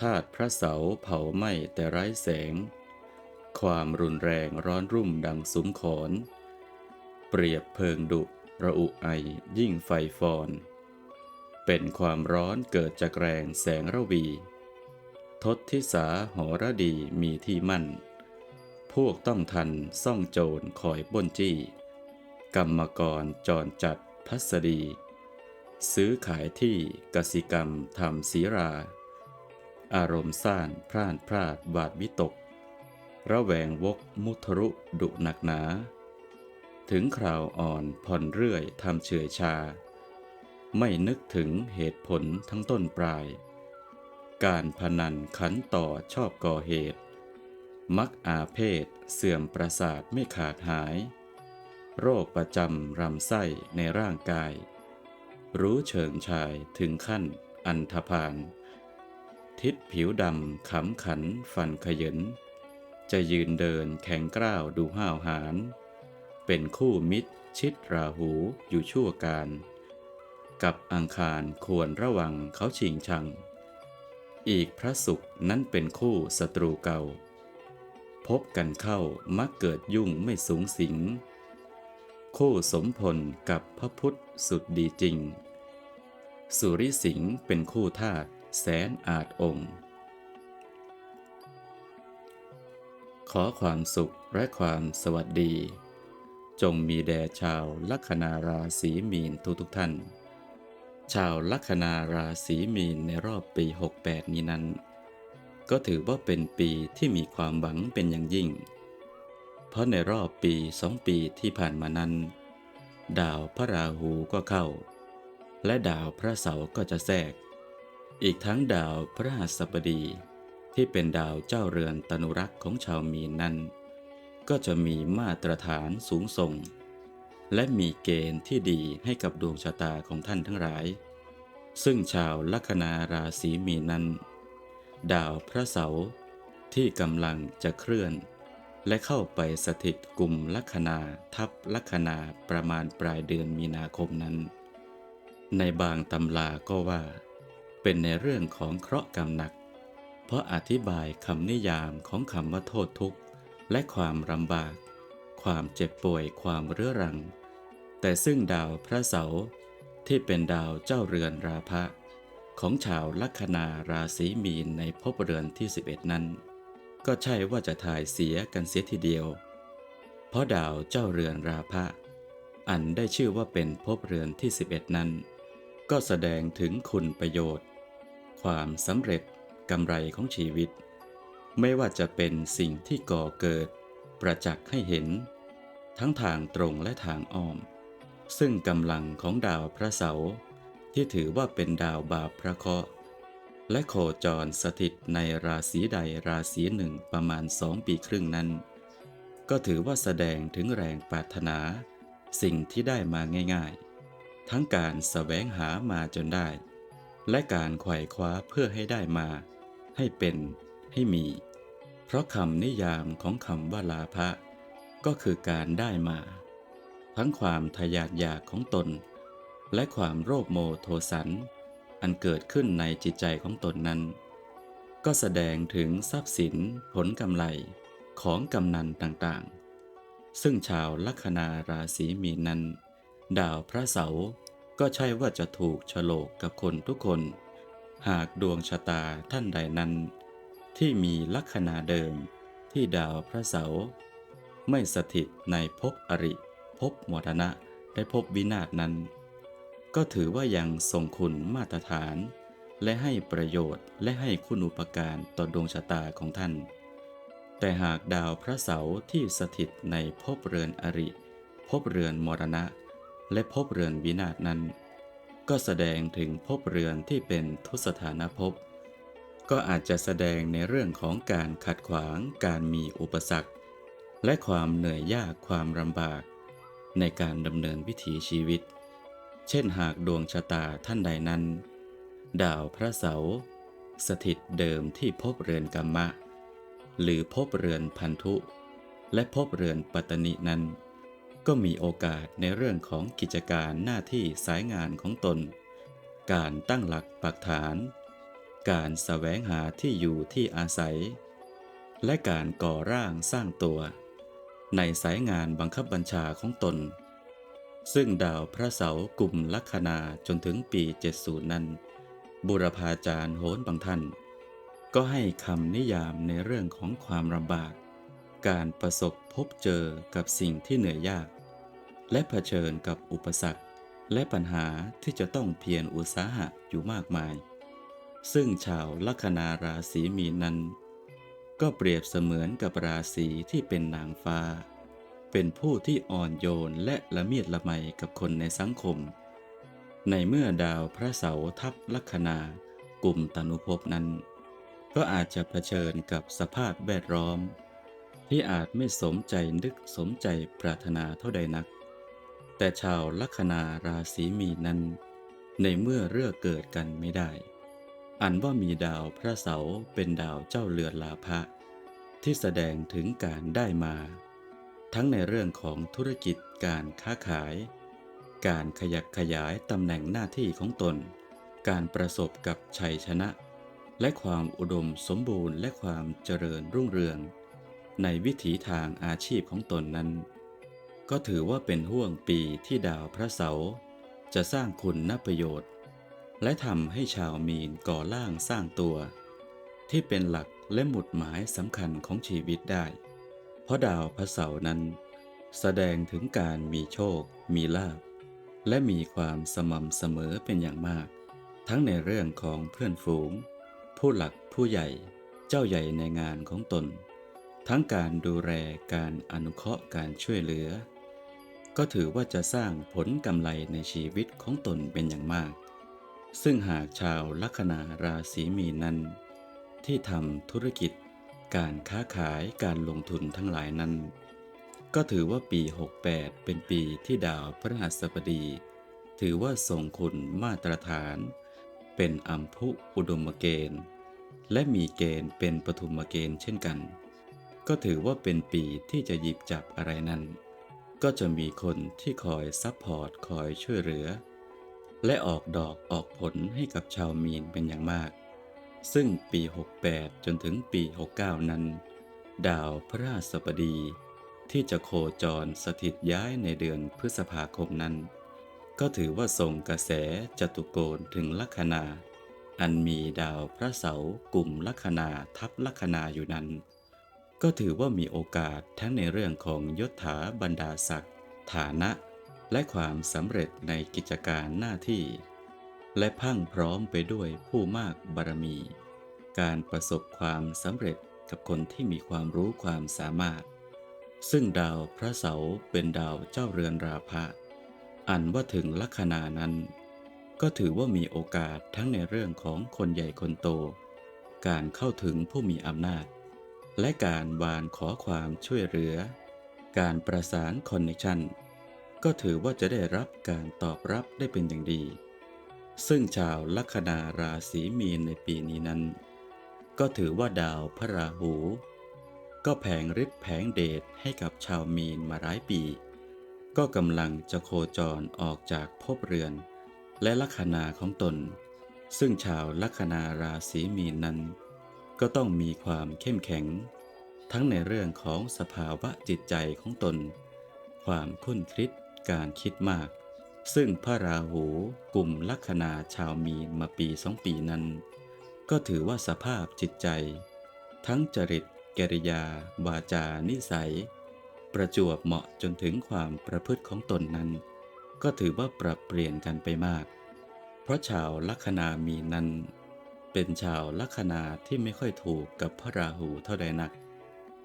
ธาตุพระเสาเผาไหม้แต่ไร้แสง ความรุนแรงร้อนรุ่มดังสุมขอน เปรียบเพลิงดุระอุไอยิ่งไฟฟอน เป็นความร้อนเกิดจากแรงแสงระวี ทศทิสาหอระดีมีที่มั่น พวกต้องทันซ่องโจรคอยปล้นจี้ กรรมกรจรจัดพัสดี ซื้อขายที่กสิกรรมทำศีรา อารมณ์ซ่านพร่านพลาดบาดวิตก ระแวงวกมุทรุดุหนักหนา ถึงคราวอ่อนผ่อนเรื่อยทำเฉยชา ไม่นึกถึงเหตุผลทั้งต้นปลาย การพนันขันต่อชอบก่อเหตุ มักอาเพศเสื่อมประสาทไม่ขาดหาย โรคประจำรำไส้ในร่างกาย รู้เชิงชายถึงขั้นอันธพาล ทิศผิวดำขำขันฟันขยน จะยืนเดินแข็งกร้าวดูห้าวหาญเป็นคู่มิตร ชิดราหูอยู่ชั่วการ กับอังคารควรระวังเขาชิงชัง อีกพระศุกร์นั้นเป็นคู่ศัตรูเก่า พบกันเข้ามักเกิดยุ่งไม่สูงสิง คู่สมพลกับพระพุทธสุดดีจริง สุริสิงห์เป็นคู่ธาตุ แสนอาจองค์ ขอความสุขและความสวัสดี จงมีแด่ชาวลัคนาราศีมีนทุกทุกท่าน ชาวลัคนาราศีมีนในรอบปี 68 นี้นั้น ก็ถือว่าเป็นปีที่มีความหวังเป็นอย่างยิ่ง เพราะในรอบปีสองปีที่ผ่านมานั้น ดาวพระราหูก็เข้า และดาวพระเสาร์ก็จะแทรก อีกทั้งดาวพระหัสบดี ที่เป็นดาวเจ้าเรือนตนุรักษ์ของชาวมีนนั้น ก็จะมีมาตรฐานสูงส่ง และมีเกณฑ์ที่ดีให้กับดวงชะตาของท่านทั้งหลาย ซึ่งชาวลัคนาราศีมีนนั้น ดาวพระเสาร์ที่กำลังจะเคลื่อน และเข้าไปสถิตกลุ่มลัคนาทับลัคนาประมาณปลายเดือนมีนาคมนั้น ในบางตำราก็ว่า เป็นในเรื่องของเคราะห์กรรมหนัก เพราะอธิบายคำนิยามของคำว่าโทษทุกข์ และความลำบาก ความเจ็บป่วยความเรื้อรัง แต่ซึ่งดาวพระเสาร์ที่เป็นดาวเจ้าเรือนราพะ ของชาวลัคนาราศีมีนในภพเรือนที่ 11 นั้น ก็ใช่ว่าจะถ่ายเสียกันเสียทีเดียว เพราะดาวเจ้าเรือนราพะ อันได้ชื่อว่าเป็นภพเรือนที่ 11 นั้น ก็แสดงถึงคุณประโยชน์ ความสำเร็จกำไรของชีวิต ไม่ว่าจะเป็นสิ่งที่ก่อเกิด ประจักษ์ให้เห็น ทั้งทางตรงและทางอ้อม ซึ่งกำลังของดาวพระเสาร์ที่ถือว่าเป็นดาวบาปพระเคราะห์และโคจรสถิตในราศีใดราศีหนึ่งประมาณสองปีครึ่งนั้น ก็ถือว่าแสดงถึงแรงปรารถนา สิ่งที่ได้มาง่าย ๆ ทั้งการแสวงหามาจนได้ และการไขว่คว้าเพื่อให้ได้มา ให้เป็น ให้มี เพราะคำนิยามของคำว่าลาภะก็คือการได้มา ทั้งความทะยานอยากของตน และความโรคโมโทสัน อันเกิดขึ้นในจิตใจของตนนั้น ก็แสดงถึงทรัพย์สินผลกำไรของกำนันต่างๆ ซึ่งชาวลัคนาราศีมีนนั้น ดาวพระเสาร์ ก็ใช่ว่าจะถูกฉลกกับคนทุกคน หากดวงชะตาท่านใดนั้น ที่มีลัคนาเดิมที่ดาวพระเสาร์ไม่สถิตในภพอริภพมรณะและภพวินาศนั้น ก็ถือว่ายังทรงคุณมาตรฐาน และให้ประโยชน์และให้คุณอุปการต่อดวงชะตาของท่าน แต่หากดาวพระเสาร์ที่สถิตในภพเรือนอริภพเรือนมรณะ และภพเรือนวินาศนั้น ก็แสดงถึงภพเรือนที่เป็นทุสถานภพก็อาจจะแสดงในเรื่องของการขัดขวางการมีอุปสรรค และความเหนื่อยยากความลำบาก ในการดำเนินวิถีชีวิต เช่นหากดวงชะตาท่านใดนั้น ดาวพระเสาร์สถิตเดิมที่ภพเรือนกรรมะ หรือภพเรือนพันธุ และภพเรือนปัตตนินั้น ก็มีโอกาสในเรื่องของกิจการหน้าที่สายงานของตน การตั้งหลักปักฐาน การแสวงหาที่อยู่ที่อาศัย และการก่อร่างสร้างตัว ในสายงานบังคับบัญชาของตน ซึ่งดาวพระเสาร์กลุ่มลัคนาจนถึงปี 70 นั้น บุรพาจารย์โหนบางท่าน ก็ให้คำนิยามในเรื่องของความลำบาก การประสบพบเจอกับสิ่งที่เหนื่อยยาก และเผชิญกับอุปสรรค และปัญหาที่จะต้องเพียรอุตสาหะอยู่มากมาย ซึ่งชาวลัคนาราศีมีนนั้น ก็เปรียบเสมือนกับราศีที่เป็นนางฟ้า เป็นผู้ที่อ่อนโยนและละเมียดละไมกับคนในสังคม ในเมื่อดาวพระเสาร์ทับลัคนากลุ่มตนุภพนั้น ก็อาจจะเผชิญกับสภาพแวดล้อม ที่อาจไม่สมใจนึกสมใจปรารถนาเท่าใดนัก แต่ชาวลัคนาราศีมีนั้น ในเมื่อเลือกเกิดกันไม่ได้ อันว่ามีดาวพระเสาร์เป็นดาวเจ้าเรือนลาภะที่แสดงถึงการได้มา ทั้งในเรื่องของธุรกิจการค้าขาย การขยักขยายตำแหน่งหน้าที่ของตน การประสบกับชัยชนะ และความอุดมสมบูรณ์และความเจริญรุ่งเรือง ในวิถีทางอาชีพของตนนั้น ก็ถือว่าเป็นห่วงปีที่ดาวพระเสาร์จะสร้างคุณนประโยชน์ และทำให้ชาวมีนก่อร่างสร้างตัว ที่เป็นหลักและหมุดหมายสำคัญของชีวิตได้ เพราะดาวพระเสาร์นั้น แสดงถึงการมีโชค มีลาภและมีความสม่ำเสมอเป็นอย่างมาก ทั้งในเรื่องของเพื่อนฝูง ผู้หลักผู้ใหญ่ เจ้าใหญ่ในงานของตน ทั้งการดูแลการอนุเคราะห์การช่วยเหลือ ก็ถือว่าจะสร้างผลกำไรในชีวิตของตนเป็นอย่างมาก ซึ่งหากชาวลัคนาราศีมีนั้น ที่ทำธุรกิจ การค้าขายการลงทุนทั้งหลายนั้น ก็ถือว่าปี 68 เป็นปีที่ดาวพฤหัสบดี ถือว่าทรงคุณมาตรฐาน เป็นอัมพุอุดมเกณฑ์ และมีเกณฑ์เป็นปฐุมเกณฑ์เช่นกัน ก็ถือว่าเป็นปีที่จะหยิบจับอะไรนั้น ก็จะมีคนที่คอยซัพพอร์ตคอยช่วยเหลือ และออกดอกออกผลให้กับชาวมีนเป็นอย่างมาก ซึ่งปี 68 จนถึงปี 69 นั้น ดาวพระราชบดี ที่จะโคจรสถิตย้ายในเดือนพฤษภาคมนั้น ก็ถือว่าส่งกระแสจตุโกณถึงลัคนา อันมีดาวพระเสาร์กลุ่มลัคนาทับลัคนาอยู่นั้น ก็ถือว่ามีโอกาสทั้งในเรื่องของยศถาบรรดาศักดิ์ฐานะ และความสำเร็จในกิจการหน้าที่ และพรังพร้อมไปด้วยผู้มากบารมี การประสบความสำเร็จกับคนที่มีความรู้ความสามารถ ซึ่งดาวพระเสาร์เป็นดาวเจ้าเรือนราพะ อันว่าถึงลัคนานั้น ก็ถือว่ามีโอกาสทั้งในเรื่องของคนใหญ่คนโต การเข้าถึงผู้มีอำนาจ และการวานขอความช่วยเหลือ การประสานคอนเนคชันก็ถือว่าจะได้รับการตอบรับได้เป็นอย่างดี ซึ่งชาวลัคนาราศีมีนในปีนี้นั้น ก็ถือว่าดาวพระราหู ก็แผงฤทธิ์แผงเดชให้กับชาวมีนมาหลายปี ก็กำลังจะโคจรออกจากภพเรือน และลัคนาของตน ซึ่งชาวลัคนาราศีมีนนั้น ก็ต้องมีความเข้มแข็ง ทั้งในเรื่องของสภาวะจิตใจของตน ความคุ้นคิดการคิดมาก ซึ่งพระราหูกลุ่มลัคนาชาวมีนมาปีสองปีนั้น ก็ถือว่าสภาพจิตใจ ทั้งจริตกิริยา วาจานิสัย ประจวบเหมาะจนถึงความประพฤติของตนนั้น ก็ถือว่าปรับเปลี่ยนกันไปมาก เพราะชาวลัคนามีนนั้น เป็นชาวลัคนาที่ไม่ค่อยถูกกับพระราหูเท่าใดนัก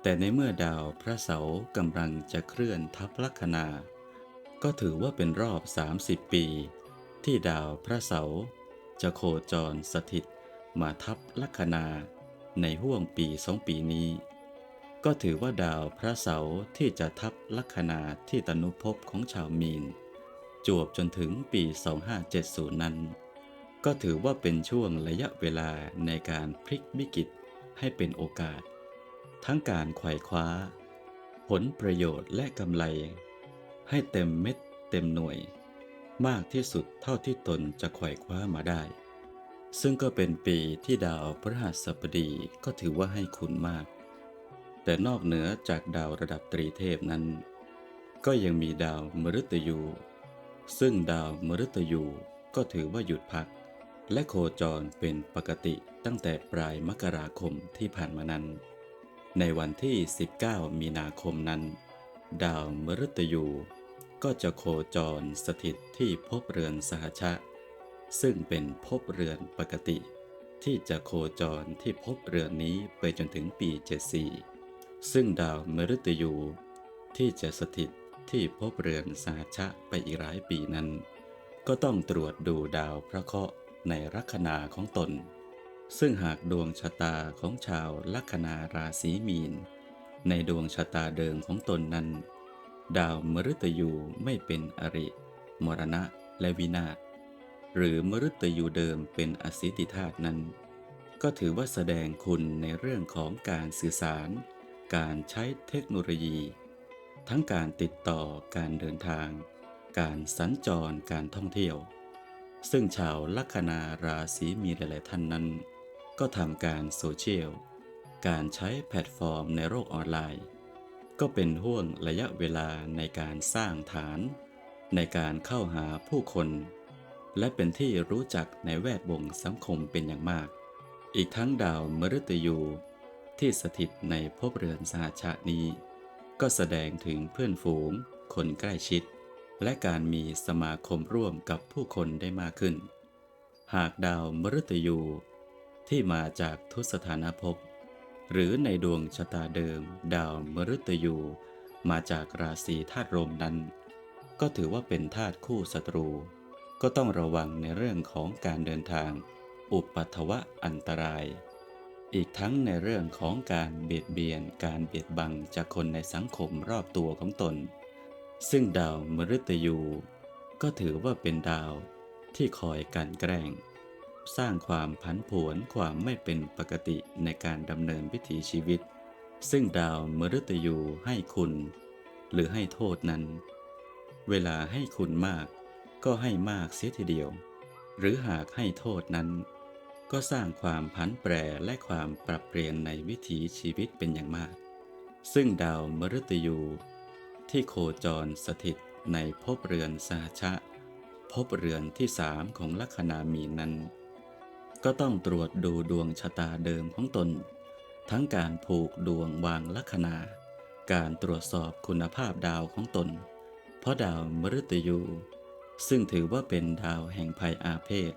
แต่ในเมื่อดาวพระเสาร์กำลังจะเคลื่อนทับลัคนา ก็ถือว่าเป็นรอบ 30 ปี ที่ดาวพระเสาร์จะโคจรสถิตมาทับลัคนาในห่วงปีสองปีนี้ ก็ถือว่าดาวพระเสาร์ที่จะทับลัคนาที่ตนุภพของชาวมีน จวบจนถึงปี 2570 นั้น ก็ถือว่าเป็นช่วงระยะเวลาในการพลิกวิกฤตให้เป็นโอกาส ทั้งการไขว่คว้า ผลประโยชน์และกำไร ให้เต็มเม็ดเต็มหน่วย มากที่สุดเท่าที่ตนจะไขว่คว้ามาได้ ซึ่งก็เป็นปีที่ดาวพฤหัสบดีก็ถือว่าให้คุณมาก แต่นอกเหนือจากดาวระดับตรีเทพนั้น ก็ยังมีดาวมฤตยู ซึ่งดาวมฤตยูก็ถือว่าหยุดพัก และโคจรเป็นปกติตั้งแต่ปลายมกราคมที่ผ่านมานั้น ในวันที่ 19 มีนาคมนั้น ดาวมฤตยูก็จะโคจรสถิตที่ภพเรือนสหชะ ซึ่งเป็นภพเรือนปกติ ที่จะโคจรที่ภพเรือนนี้ไปจนถึงปี 74 ซึ่งดาวมฤตยูที่จะสถิตที่ภพเรือนสหชะไปอีกหลายปีนั้น ก็ต้องตรวจดูดาวพระเคราะห์ ในลัคนาของตน ซึ่งหากดวงชะตาของชาวลัคนาราศีมีน ในดวงชะตาเดิมของตนนั้น ดาวมฤตยูไม่เป็นอริ มรณะและวินาศหรือมฤตยูเดิมเป็นอสิติธาตุนั้น ก็ถือว่าแสดงคุณในเรื่องของการสื่อสาร การใช้เทคโนโลยี ทั้งการติดต่อการเดินทาง การสัญจรการท่องเที่ยว ซึ่งชาวลัคนาราศีมีหลาย ๆ ท่านนั้น ก็ทำการโซเชียล การใช้แพลตฟอร์มในโลกออนไลน์ ก็เป็นห่วงระยะเวลาในการสร้างฐาน ในการเข้าหาผู้คน และเป็นที่รู้จักในแวดวงสังคมเป็นอย่างมาก อีกทั้งดาวมฤตยูที่สถิตในภพเรือนสหชานี้ ก็แสดงถึงเพื่อนฝูง คนใกล้ชิด และการมีสมาคมร่วมกับผู้คนได้มากขึ้น หากดาวมฤตยูที่มาจากทุสถานภพ หรือในดวงชะตาเดิม ดาวมฤตยูมาจากราศีธาตุลมนั้น ก็ถือว่าเป็นธาตุคู่ศัตรู ก็ต้องระวังในเรื่องของการเดินทาง อุปัทวะอันตราย อีกทั้งในเรื่องของการเบียดเบียนการเบียดบังจากคนในสังคมรอบตัวของตน ซึ่งดาวมฤตยู ก็ถือว่าเป็นดาวที่คอยกลันแกล้ง สร้างความผันผวนความไม่เป็นปกติในการดำเนินวิถีชีวิต ซึ่งดาวมฤตยูให้คุณ หรือให้โทษนั้น เวลาให้คุณมาก ก็ให้มากเสียทีเดียว หรือหากให้โทษนั้น ก็สร้างความผันแปรและความปรับเปลี่ยนในวิถีชีวิตเป็นอย่างมาก ซึ่งดาวมฤตยู ที่โคจรสถิตในภพเรือนสหชะภพเรือนที่สามของลัคนามีนนั้น ก็ต้องตรวจดูดวงชะตาเดิมของตน ทั้งการผูกดวงวางลัคนา การตรวจสอบคุณภาพดาวของตน เพราะดาวมฤตยู ซึ่งถือว่าเป็นดาวแห่งภัยอาเพศ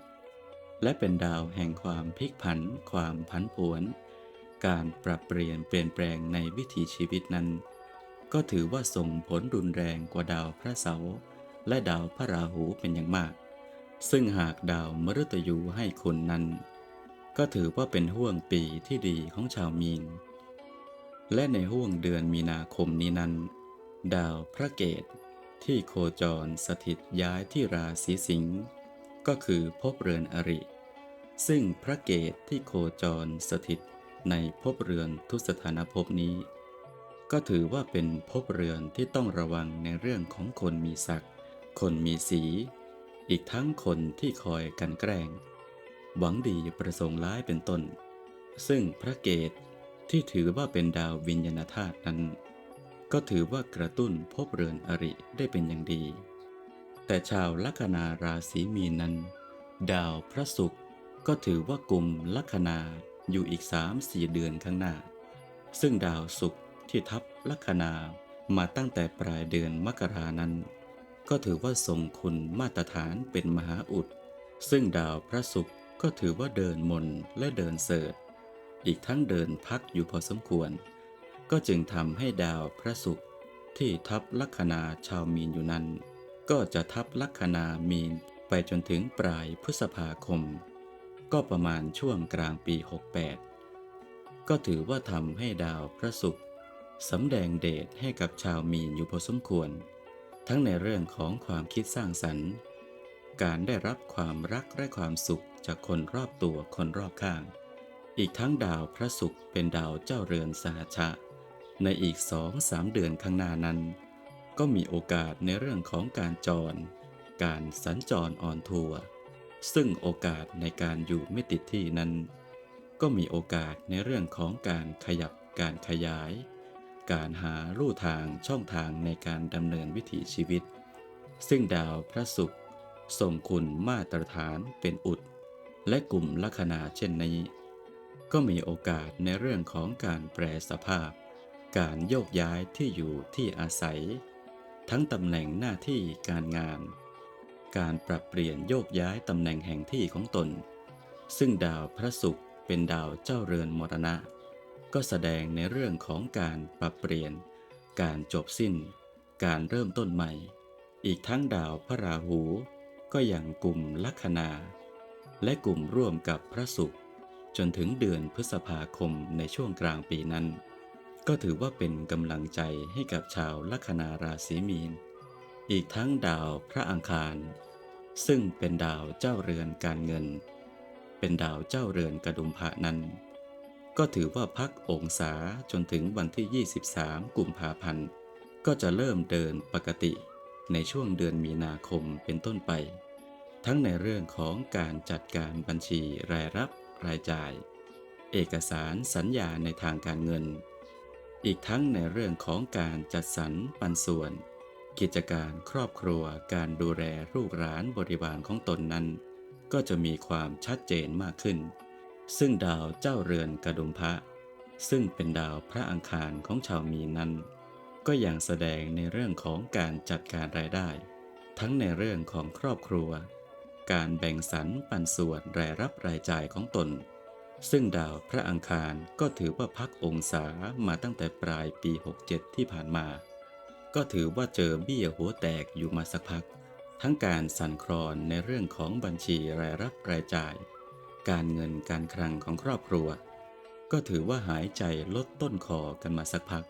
และเป็นดาวแห่งความพลิกผัน ความผันผวน การปรับเปลี่ยนเปลี่ยนแปลงในวิถีชีวิตนั้น ก็ถือว่าส่งผลรุนแรงกว่าดาวพระเสาร์และดาวพระราหูเป็นอย่างมาก ซึ่งหากดาวมฤตยูให้คุณนั้น ก็ถือว่าเป็นห่วงปีที่ดีของชาวมีน และในห่วงเดือนมีนาคมนี้นั้น ดาวพระเกตที่โคจรสถิตย้ายที่ราศีสิงห์ก็คือภพเรือนอริ ซึ่งพระเกตที่โคจรสถิตในภพเรือนทุสถานภพนี้ ก็ถือว่าเป็นภพเรือนที่ต้องระวังในเรื่องของคนมีศักดิ์คนมีสี อีกทั้งคนที่คอยกันแกล้ง หวังดีประสงค์ร้ายเป็นต้น ซึ่งพระเกตที่ถือว่าเป็นดาววิญญาณธาตุนั้น ก็ถือว่ากระตุ้นภพเรือนอริได้เป็นอย่างดี แต่ชาวลัคนาราศีมีนนั้น ดาวพระศุกร์ก็ถือว่ากลุ่มลัคนาอยู่อีก3-4เดือนข้างหน้า ซึ่งดาวศุกร์ ที่ทับลัคนามาตั้งแต่ปลายเดือนมกรานั้น ก็ถือว่าทรงคุณมาตรฐานเป็นมหาอุด ซึ่งดาวพระศุกร์ก็ถือว่าเดินมนและเดินเสริฐอีกทั้งเดินพักอยู่พอสมควร ก็จึงทำให้ดาวพระศุกร์ที่ทับลัคนาชาวมีนอยู่นั้น ก็จะทับลัคนามีนไปจนถึงปลายพฤษภาคม ก็ประมาณช่วงกลางปี 68 ก็ถือว่าทำให้ดาวพระศุกร์ สำแดงเดชให้กับชาวมีนอยู่พอสมควร ทั้งในเรื่องของความคิดสร้างสรรค์ การได้รับความรักและความสุขจากคนรอบตัวคนรอบข้าง อีกทั้งดาวพระศุกร์เป็นดาวเจ้าเรือนสหชะ ในอีกสองสามเดือนข้างหน้านั้น ก็มีโอกาสในเรื่องของการจร การสัญจรออนทัวร์ซึ่งโอกาสในการอยู่ไม่ติดที่นั้น ก็มีโอกาสในเรื่องของการขยับการขยาย การหาลู่ทางช่องทางในการดำเนินวิถีชีวิต ซึ่งดาวพระศุกร์ส่งคุณมาตรฐานเป็นอุด และกลุ่มลัคนาเช่นนี้ ก็มีโอกาสในเรื่องของการแปรสภาพ การโยกย้ายที่อยู่ที่อาศัย ทั้งตำแหน่งหน้าที่การงาน การปรับเปลี่ยนโยกย้ายตำแหน่งแห่งที่ของตน ซึ่งดาวพระศุกร์เป็นดาวเจ้าเรือนมรณะ ก็แสดงในเรื่องของการปรับเปลี่ยน การจบสิ้น การเริ่มต้นใหม่ อีกทั้งดาวพระราหู ก็อย่างกลุ่มลัคนา และกลุ่มร่วมกับพระศุกร์จนถึงเดือนพฤษภาคมในช่วงกลางปีนั้น ก็ถือว่าเป็นกำลังใจให้กับชาวลัคนาราศีมีน อีกทั้งดาวพระอังคาร ซึ่งเป็นดาวเจ้าเรือนการเงิน เป็นดาวเจ้าเรือนกระดุมพระนั้น ก็ถือว่าพักองศาจนถึงวันที่ 23 กุมภาพันธ์ ก็จะเริ่มเดินปกติ ในช่วงเดือนมีนาคมเป็นต้นไป ทั้งในเรื่องของการจัดการบัญชีรายรับรายจ่าย เอกสารสัญญาในทางการเงิน อีกทั้งในเรื่องของการจัดสรรปันส่วน กิจการครอบครัวการดูแลลูกหลานบริวารของตนนั้น ก็จะมีความชัดเจนมากขึ้น ซึ่งดาวเจ้าเรือนกระดุมพระซึ่งเป็นดาวพระอังคารของชาวมีนนั้น ก็ยังแสดงในเรื่องของการจัดการรายได้ ทั้งในเรื่องของครอบครัว การแบ่งสรรปันส่วนรายรับรายจ่ายของตน ซึ่งดาวพระอังคารก็ถือว่าพักองศามาตั้งแต่ปลายปี 67 ที่ผ่านมา ก็ถือว่าเจอเบี้ยหัวแตกอยู่มาสักพัก ทั้งการสั่นคลอนในเรื่องของบัญชีรายรับรายจ่าย การเงินการคลังของครอบครัว ก็ถือว่าหายใจลดต้นคอกันมาสักพัก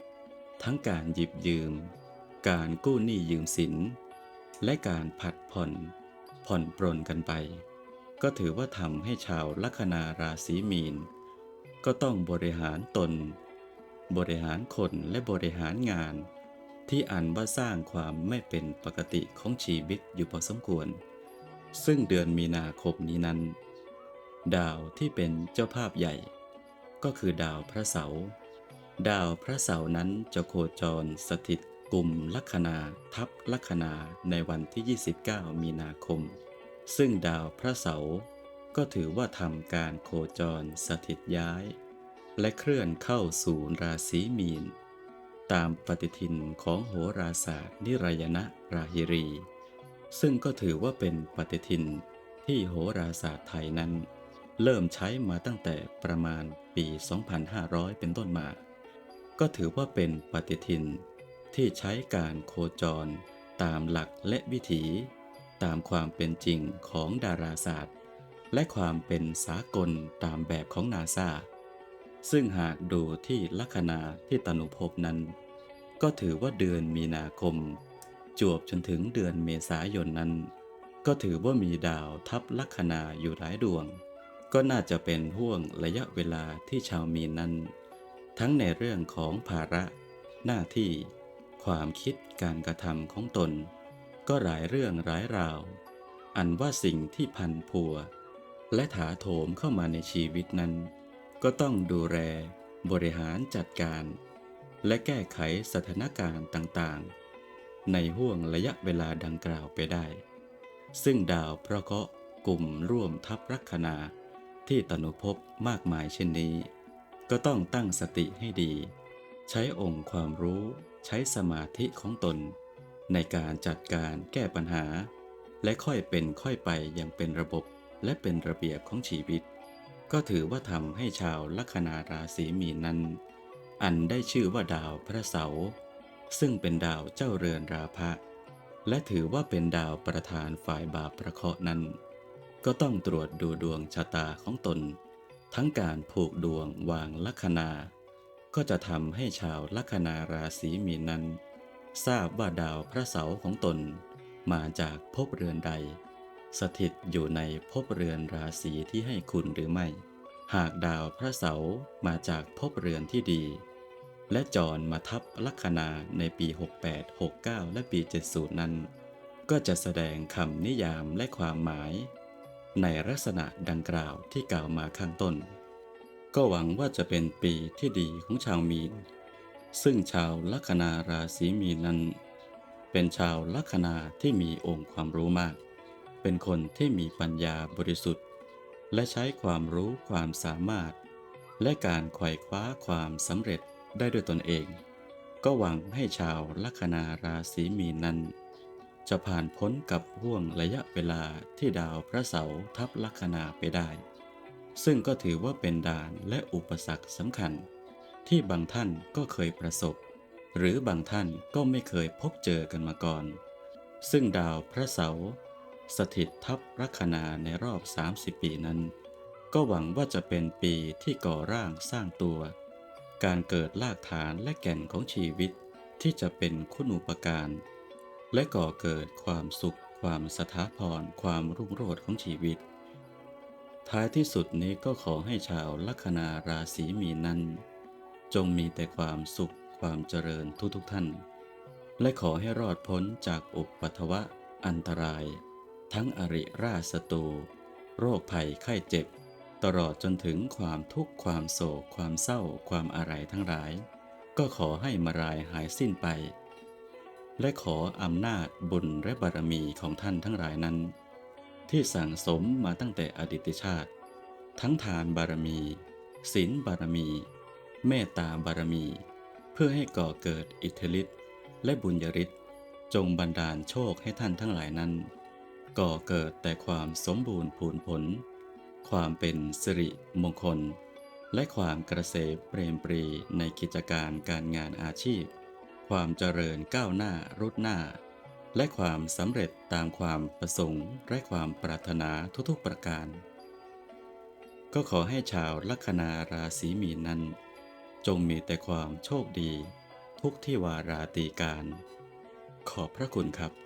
ทั้งการหยิบยืม การกู้หนี้ยืมสิน และการผัดผ่อน ผ่อนปรนกันไป ก็ถือว่าทำให้ชาวลัคนาราศีมีน ก็ต้องบริหารตน บริหารคนและบริหารงาน ที่อันว่าสร้างความไม่เป็นปกติของชีวิตอยู่พอสมควร ซึ่งเดือนมีนาคมนี้นั้น ดาวที่เป็นเจ้าภาพใหญ่ ก็คือดาวพระเสาร์ดาวพระเสาร์นั้นจะโคจรสถิตกลุ่มลัคนาทับลัคนาในวันที่ 29 มีนาคม ซึ่งดาวพระเสาร์ก็ถือว่าทำการโคจรสถิตย้าย และเคลื่อนเข้าสู่ราศีมีน ตามปฏิทินของโหราศาสตร์นิรยณราหิรี ซึ่งก็ถือว่าเป็นปฏิทินที่โหราศาสตร์ไทยนั้น เริ่มใช้มาตั้งแต่ประมาณปี 2500 เป็นต้นมา ก็ถือว่าเป็นปฏิทินที่ใช้การโคจรตามหลักและวิถี ตามความเป็นจริงของดาราศาสตร์ และความเป็นสากลตามแบบของนาซาซึ่งหากดูที่ลัคนาที่ตนุภพนั้น ก็ถือว่าเดือนมีนาคม จวบจนถึงเดือนเมษายนนั้น ก็ถือว่ามีดาวทับลัคนาอยู่หลายดวง ก็น่าจะเป็นห่วงระยะเวลาที่ชาวมีนนั้น ทั้งในเรื่องของภาระ หน้าที่ ความคิดการกระทำของตน ก็หลายเรื่องหลายราว อันว่าสิ่งที่พันพัว และถาโถมเข้ามาในชีวิตนั้น ก็ต้องดูแลบริหารจัดการ และแก้ไขสถานการณ์ต่างๆ ในห่วงระยะเวลาดังกล่าวไปได้ ซึ่งดาวพระเคราะห์กลุ่มร่วมทับลัคนา ที่ตนุภพมากมายเช่นนี้ ก็ต้องตั้งสติให้ดี ใช้องค์ความรู้ใช้สมาธิของตน ในการจัดการแก้ปัญหา และค่อยเป็นค่อยไปอย่างเป็นระบบและเป็นระเบียบของชีวิต ก็ถือว่าทำให้ชาวลัคนาราศีมีนนั้น อันได้ชื่อว่าดาวพระเสาร์ซึ่งเป็นดาวเจ้าเรือนราพะ และถือว่าเป็นดาวประธานฝ่ายบาปประเคาะนั้น ก็ต้องตรวจดูดวงชะตาของตน ทั้งการผูกดวงวางลัคนา ก็จะทำให้ชาวลัคนาราศีมีนนั้น ทราบว่าดาวพระเสาร์ของตน มาจากภพเรือนใด สถิตอยู่ในภพเรือนราศีที่ให้คุณหรือไม่ หากดาวพระเสาร์มาจากภพเรือนที่ดี และจรมาทับลัคนาในปี 68 69 และปี 70 นั้น ก็จะแสดงคำนิยามและความหมาย ในลักษณะดังกล่าวที่กล่าวมาข้างต้น ก็หวังว่าจะเป็นปีที่ดีของชาวมีน ซึ่งชาวลัคนาราศีมีนนั้น เป็นชาวลัคนาที่มีองค์ความรู้มาก เป็นคนที่มีปัญญาบริสุทธิ์ และใช้ความรู้ความสามารถ และการไขว่คว้าความสำเร็จได้ด้วยตนเอง ก็หวังให้ชาวลัคนาราศีมีนนั้น จะผ่านพ้นกับห่วงระยะเวลาที่ดาวพระเสาร์ทับลัคนาไปได้ ซึ่งก็ถือว่าเป็นด่านและอุปสรรคสำคัญ ที่บางท่านก็เคยประสบ หรือบางท่านก็ไม่เคยพบเจอกันมาก่อน ซึ่งดาวพระเสาร์สถิตทับลัคนาในรอบ 30 ปีนั้น ก็หวังว่าจะเป็นปีที่ก่อร่างสร้างตัว การเกิดรากฐานและแก่นของชีวิตที่จะเป็นคุณูปการ และก่อเกิดความสุข ความสถาพร ความรุ่งโรจน์ของชีวิต ท้ายที่สุดนี้ก็ขอให้ชาวลัคนาราศีมีนนั้น จงมีแต่ความสุข ความเจริญทุกๆทท่าน และขอให้รอดพ้นจากอุปัทวะ อันตราย ทั้งอริราชศัตรูโรคภัยไข้เจ็บ ตลอดจนถึงความทุกข์ความโศก ความเศร้า ความอะไรทั้งหลาย ก็ขอให้มารายหายสิ้นไป และขออำนาจบุญและบารมีของท่านทั้งหลายนั้น ที่สั่งสมมาตั้งแต่อดีตชาติ ทั้งทานบารมี ศีลบารมี เมตตาบารมี เพื่อให้ก่อเกิดอิทธิฤทธิ์และบุญญฤทธิ์จงบันดาลโชคให้ท่านทั้งหลายนั้น ก่อเกิดแต่ความสมบูรณ์ผลผล ความเป็นสิริมงคล และความกระเสบเปรมปรีในกิจการการงานอาชีพ ความเจริญก้าวหน้ารุดหน้า และความสำเร็จตามความประสงค์และความปรารถนาทุกๆประการ ก็ขอให้ชาวลัคนาราศีมีนนั้น จงมีแต่ความโชคดี ทุกที่วาราตีการ ขอบพระคุณครับ